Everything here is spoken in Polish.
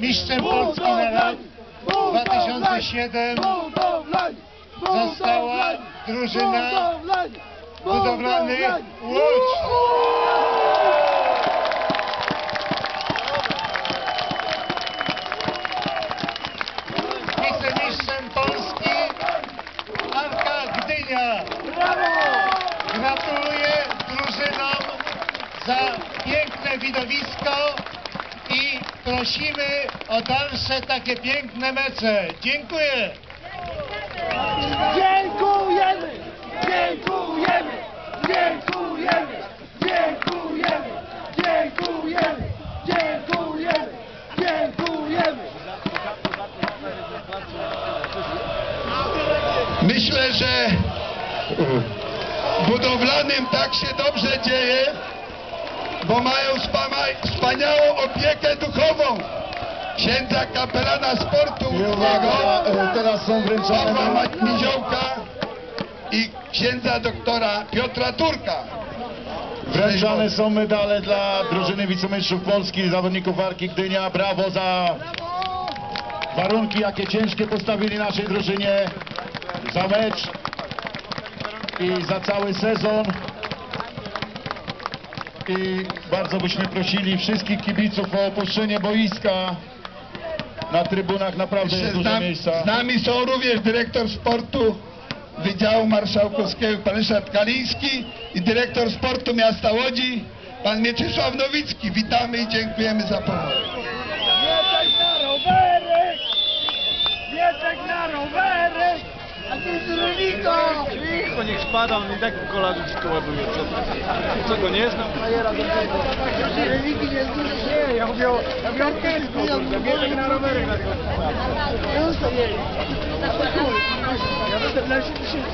mistrzem Polski na lat 2007 została drużyna budowlanych Łódź. Wicemistrzem Polski Arka Gdynia. Gratuluję drużynom za piękne widowisko prosimy o dalsze takie piękne mecze. Dziękuję. Dziękujemy! Dziękujemy! Dziękujemy! Dziękujemy! Dziękujemy! Dziękujemy! Dziękujemy! Myślę, że budowlanym tak się dobrze dzieje, bo mają wspaniałą. Księdza kapelana sportu I uwaga, e, teraz są wręczone Pawła Miziołka i księdza doktora Piotra Turka. Wręczane są medale dla drużyny wicemistrzów Polski, zawodników Arki Gdynia. Brawo za warunki, jakie ciężkie postawili naszej drużynie, za mecz i za cały sezon. I bardzo byśmy prosili wszystkich kibiców o opuszczenie boiska. Na trybunach naprawdę jest Z, dużo nam, miejsca. z nami są również dyrektor sportu Wydziału Marszałkowskiego pan Ryszard Kaliński i dyrektor sportu miasta Łodzi pan Mieczysław Nowicki. Witamy i dziękujemy za pomoc. Mieczek na rowery! Mieczek na rowery! A ty z rolnika! Niech spada, on i tak w kolarzu wszystko ładuje. Co, co go nie znam? Rolniki nie! Ja mówię o... Orkiestru! Mieczek na! Już to jest! Ja będę w lesie tysięcy